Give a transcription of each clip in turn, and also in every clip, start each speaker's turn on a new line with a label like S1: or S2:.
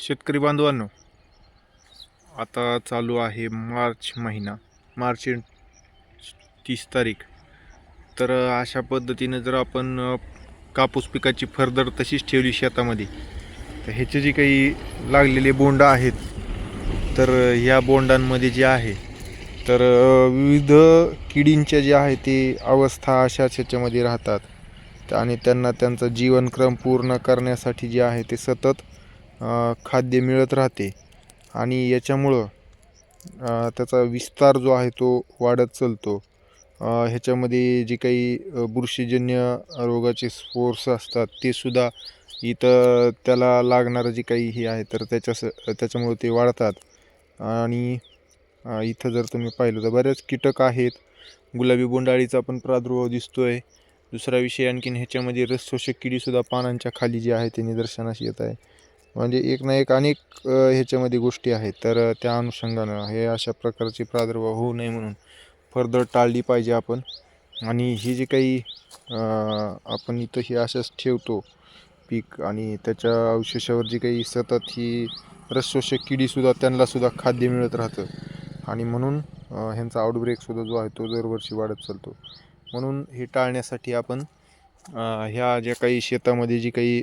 S1: शेतकरी बांधवांनो आता चालू आहे मार्च महिना. मार्च तीस तारीख. तर अशा पद्धतीनं जर आपण कापूस पिकाची फरदर तशीच ठेवली शेतामध्ये तर ह्याचे जे काही लागलेले बोंड आहेत तर ह्या बोंडांमध्ये जे आहे तर विविध किडींच्या जे आहे ते अवस्था अशाच ह्याच्यामध्ये राहतात. आणि त्यांना त्यांचा जीवनक्रम पूर्ण करण्यासाठी जे आहे ते सतत खाद्य मिळत राहते. आणि याच्यामुळं त्याचा विस्तार जो आहे तो वाढत चालतो. ह्याच्यामध्ये जे काही बुरशीजन्य रोगाचे स्पोर्स असतात ते सुद्धा इथं त्याला लागणारं जे काही हे आहे तर त्याच्यास त्याच्यामुळे ते वाढतात. आणि इथं जर तुम्ही पाहिलं तर बऱ्याच कीटक आहेत. गुलाबी बोंडाळीचा पण प्रादुर्भाव दिसतो आहे दुसरा विषय आणखीन ह्याच्यामध्ये रसशोषक किडीसुद्धा पानांच्या खाली जी आहे ते निदर्शनास येत आहे. म्हणजे एक ना एक अनेक ह्याच्यामध्ये गोष्टी आहेत. तर त्या अनुषंगानं हे अशा प्रकारचे प्रादुर्भाव होऊ नये म्हणून फर्दर टाळली पाहिजे आपण. आणि ही जी काही आपण इथं ही अशाच ठेवतो पीक आणि त्याच्या अवशेषावर जी काही सतत ही रसशोषक किडीसुद्धा त्यांनासुद्धा खाद्य मिळत राहतं. आणि म्हणून ह्यांचा आउटब्रेकसुद्धा जो आहे तो दरवर्षी वाढत चालतो. म्हणून हे टाळण्यासाठी आपण ह्या ज्या काही शेतामध्ये जी काही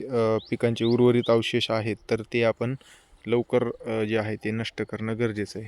S1: पिकांचे उर्वरित अवशेष आहेत तर ते आपण लवकर जे आहे ते नष्ट करणं गरजेचं आहे.